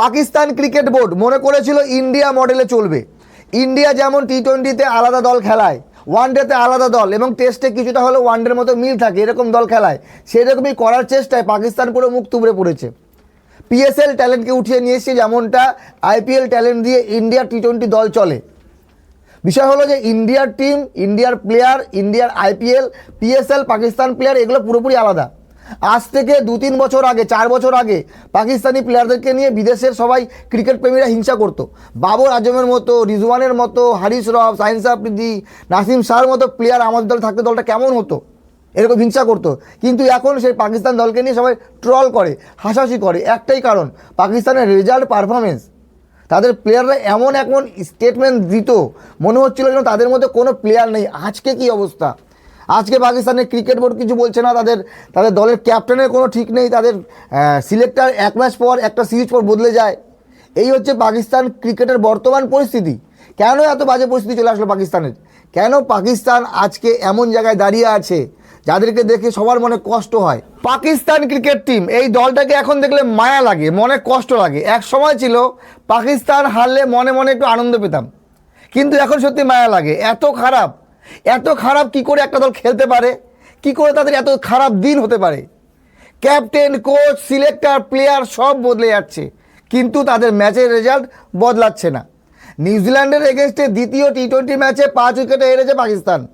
Pakistan cricket board মনে করেছিল India মডেলে চলবে। ইন্ডিয়া যেমন টি টোয়েন্টিতে আলাদা দল খেলায় ওয়ানডেতে আলাদা দল এবং টেস্টে কিছুটা হলেও ওয়ানডের মতো মিল থাকে, এরকম দল খেলায়। সেরকমই করার চেষ্টায় পাকিস্তান পুরো মুখ তুবড়ে পড়েছে। পিএসএল ট্যালেন্টকে উঠিয়ে নিয়ে এসছে যেমনটা আইপিএল ট্যালেন্ট দিয়ে ইন্ডিয়ার টি টোয়েন্টি দল চলে। বিষয় হলো যে ইন্ডিয়ার টিম ইন্ডিয়ার প্লেয়ার ইন্ডিয়ার আইপিএল পিএসএল পাকিস্তান প্লেয়ার এগুলো পুরোপুরি আলাদা। আজ থেকে দু তিন বছর আগে, চার বছর আগে পাকিস্তানি প্লেয়ারদেরকে নিয়ে বিদেশের সবাই ক্রিকেট প্রেমীরা হিংসা করতো। বাবর আজমের মতো, রিজওয়ানের মতো, হারিস রফ সাইন্স আফ্রিদি নাসিম শাহর মতো প্লেয়ার আমাদের দলে থাকতে দলটা কেমন হতো? এরকম হিংসা করতো। কিন্তু এখন সেই পাকিস্তান দলকে নিয়ে সবাই ট্রল করে, হাসাহাসি করে। একটাই কারণ, পাকিস্তানের রেজাল্ট পারফরমেন্স তাদের প্লেয়াররা এমন এমন স্টেটমেন্ট দিত, মনে হচ্ছিল যেন তাদের মধ্যে কোনো প্লেয়ার নেই। আজকে কি অবস্থা? আজকে পাকিস্তানের ক্রিকেট বোর্ড কিছু বলছে না, তাদের তাদের দলের ক্যাপ্টেনের কোনো ঠিক নেই, তাদের সিলেক্টার এক ম্যাচ পর একটা সিরিজ পর বদলে যায়। এই হচ্ছে পাকিস্তান ক্রিকেটের বর্তমান পরিস্থিতি। কেন এত বাজে পরিস্থিতি চলে আসলো পাকিস্তানের? কেন পাকিস্তান আজকে এমন জায়গায় দাঁড়িয়ে আছে, যাদেরকে দেখে সবার মনে কষ্ট হয়? পাকিস্তান ক্রিকেট টিম এই দলটাকে এখন দেখলে মায়া লাগে, মনে কষ্ট লাগে। এক সময় ছিল, পাকিস্তান হারলে মনে মনে একটু আনন্দ পেতাম। কিন্তু এখন সত্যি মায়া লাগে, এত খারাপ। এত খারাপ কি করে একটা দল খেলতে পারে? কি করে তাদের এত খারাপ দিন হতে পারে? ক্যাপ্টেন, কোচ, সিলেক্টর, প্লেয়ার সব বদলে যাচ্ছে। কিন্তু তাদের ম্যাচের রেজাল্ট বদলাচ্ছে না। নিউজিল্যান্ডের এগেনস্টে দ্বিতীয় টি টোয়েন্টি ম্যাচে পাঁচ উইকেটে হেরেছে পাকিস্তান।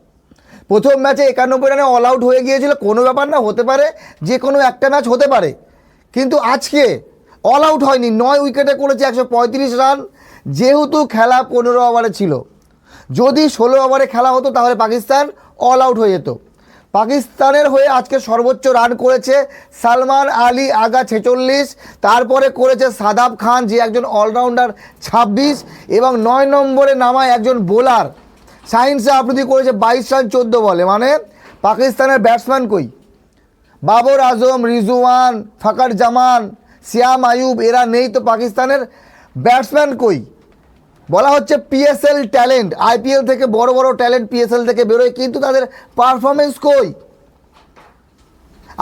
প্রথম ম্যাচে একানব্বই রানে অল আউট হয়ে গিয়েছিল। কোনো ব্যাপার না, হতে পারে, যে কোনো একটা ম্যাচ হতে পারে। কিন্তু আজকে অল আউট হয়নি। নয় উইকেটে করেছে একশো পঁয়ত্রিশ রান। যেহেতু খেলা পনেরো ওভারে ছিল। যদি ষোলো ওভারে খেলা হতো, তাহলে পাকিস্তান অল আউট হয়ে যেত। পাকিস্তানের হয়ে আজকে সর্বোচ্চ রান করেছে সালমান আলী আগা ছেচল্লিশ, তারপরে করেছে সাদাব খান, যে একজন অলরাউন্ডার ছাব্বিশ, এবং নয় নম্বরে নামায় একজন বোলার সাইন্সে আবৃত্তি করেছে বাইশ রান চোদ্দ বলে। মানে পাকিস্তানের ব্যাটসম্যান কই? বাবর আজম, রিজওয়ান ফাকার জামান, সিয়াম আয়ুব এরা নেই তো পাকিস্তানের ব্যাটসম্যান কই? বলা হচ্ছে পিএসএল ট্যালেন্ট আইপিএল থেকে বড় বড় ট্যালেন্ট পিএসএল থেকে বেরোয়, কিন্তু তাদের পারফরমেন্স কই?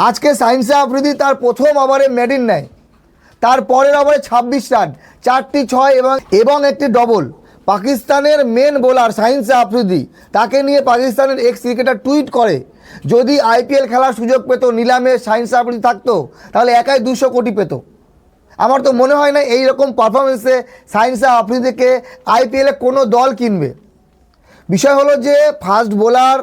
আজকে সাইন্সে আফ্রিদি তার প্রথম ওভারে মেডিন নেয়। তার পরের ওভারে ছাব্বিশ রান, চারটি ছয় এবং এবং একটি ডবল পাকিস্তানের মেন বোলার সাইন্সে আফ্রিদি তাকে নিয়ে পাকিস্তানের এক্স ক্রিকেটার টুইট করে, যদি আইপিএল খেলার সুযোগ পেত, নিলামে সাইন্স আফ্রিদি থাকতো, তাহলে একাই দুশো কোটি পেতো। আমার তো মনে হয় না এই রকম পারফরমেন্সে সায়েন্সে আফ্রিদিকে আইপিএলে কোনো দল কিনবে। বিষয় হলো যে ফাস্ট বোলার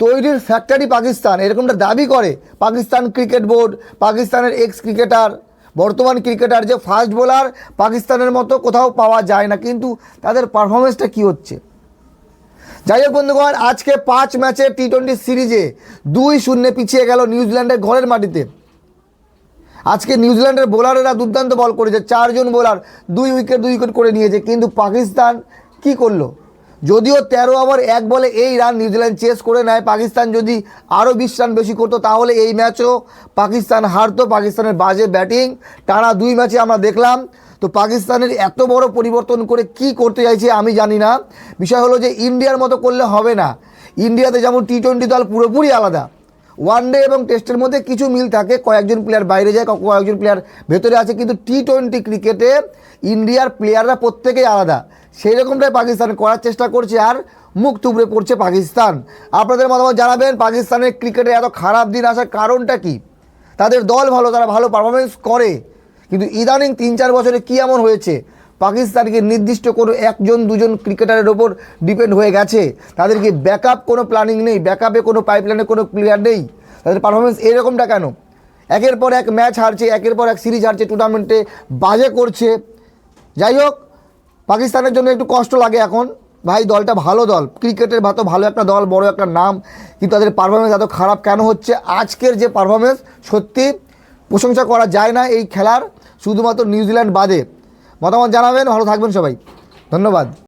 তৈরির ফ্যাক্টরি পাকিস্তান, এরকমটা দাবি করে। পাকিস্তান ক্রিকেট বোর্ড পাকিস্তানের এক্স ক্রিকেটার বর্তমান ক্রিকেটার যে ফাস্ট বোলার পাকিস্তানের মতো কোথাও পাওয়া যায় না, কিন্তু তাদের পারফরমেন্সটা কী হচ্ছে? যাই হোক বন্ধুগণ, আজকে পাঁচ ম্যাচের টি টোয়েন্টি সিরিজে দুই শূন্যে পিছিয়ে গেল নিউজিল্যান্ডের ঘরের মাটিতে। আজকে নিউজিল্যান্ডের বোলারেরা দুর্দান্ত বল করেছে, চারজন বোলার দুই উইকেট দুই উইকেট করে নিয়েছে, কিন্তু পাকিস্তান কি করল? যদিও তেরো ওভার এক বলে এই রান নিউজিল্যান্ড চেস করে নেয়, পাকিস্তান যদি আরও বিশ রান বেশি করতো, তাহলে এই ম্যাচও পাকিস্তান হারতো, পাকিস্তানের বাজে ব্যাটিং। টানা দুই ম্যাচে আমরা দেখলাম, তো পাকিস্তানের এত বড় পরিবর্তন করে কি করতে চাইছে আমি জানি না। বিষয় হলো যে ইন্ডিয়ার মতো করলে হবে না। ইন্ডিয়াতে যেমন টি টোয়েন্টি দল পুরোপুরি আলাদা ওয়ানডে এবং টেস্টের মধ্যে কিছু মিল থাকে। কয়েকজন প্লেয়ার বাইরে যায় কয়েকজন প্লেয়ার ভেতরে আছে। কিন্তু টি টোয়েন্টি ক্রিকেটে ইন্ডিয়ার প্লেয়াররা প্রত্যেকেই আলাদা। সেই রকমটাই পাকিস্তান করার চেষ্টা করছে আর মুখ তুবড়ে পড়ছে পাকিস্তান। আপনাদের মতামত জানাবেন, পাকিস্তানের ক্রিকেটে এত খারাপ দিন আসার কারণটা কি? তাদের দল ভালো, তারা ভালো পারফরমেন্স করে। কিন্তু ইদানিং তিন চার বছরে কী এমন হয়েছে? পাকিস্তানকে নির্দিষ্ট কোনো একজন, দুজন ক্রিকেটারের ওপর ডিপেন্ড হয়ে গেছে। তাদেরকে ব্যাকআপ কোনো প্ল্যানিং নেই, ব্যাকআপে কোনো পাইপলাইনে কোনো প্লেয়ার নেই। তাদের পারফরমেন্স এরকমটা কেন? একের পর এক ম্যাচ হারছে, একের পর এক সিরিজ হারছে টুর্নামেন্টে বাজে করছে। যাই হোক, পাকিস্তানের জন্য একটু কষ্ট লাগে এখন। ভাই, দলটা ভালো দল। ক্রিকেটের ভাতো ভালো একটা দল, বড় একটা নাম, কিন্তু তাদের পারফরমেন্স এত খারাপ কেন হচ্ছে? আজকের যে পারফরমেন্স সত্যি প্রশংসা করা যায় না এই খেলার। শুধুমাত্র নিউজিল্যান্ড বাদে। মতামত জানাবেন ভালো থাকবেন সবাই। ধন্যবাদ।